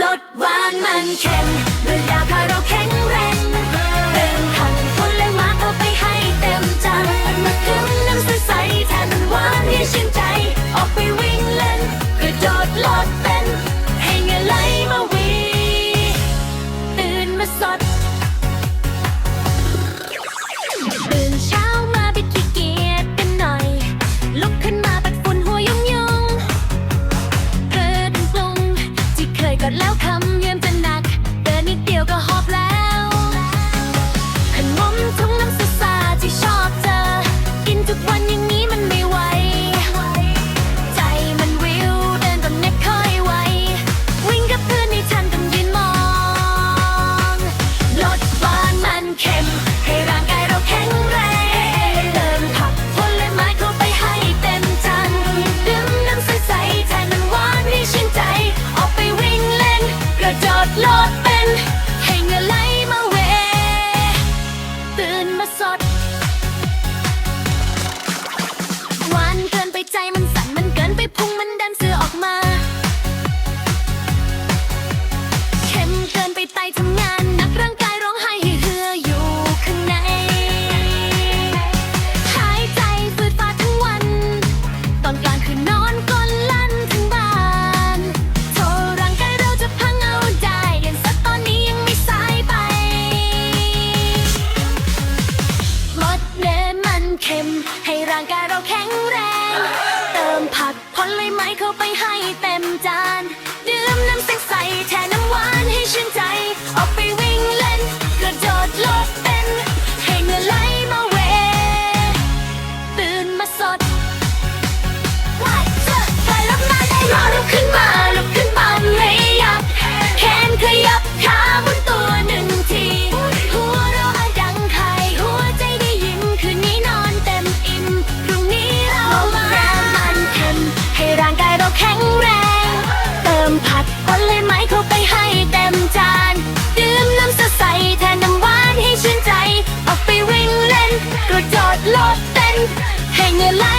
ลดหวานมันเค็มด้วยยาคาราแข็งแรง ใจมันสั่นมันเกินไปพุงมันดันเสือออกมา เข้มเกินไปไตทำงาน เข้มให้ร่างกายเราแข็งแรง ngày người lái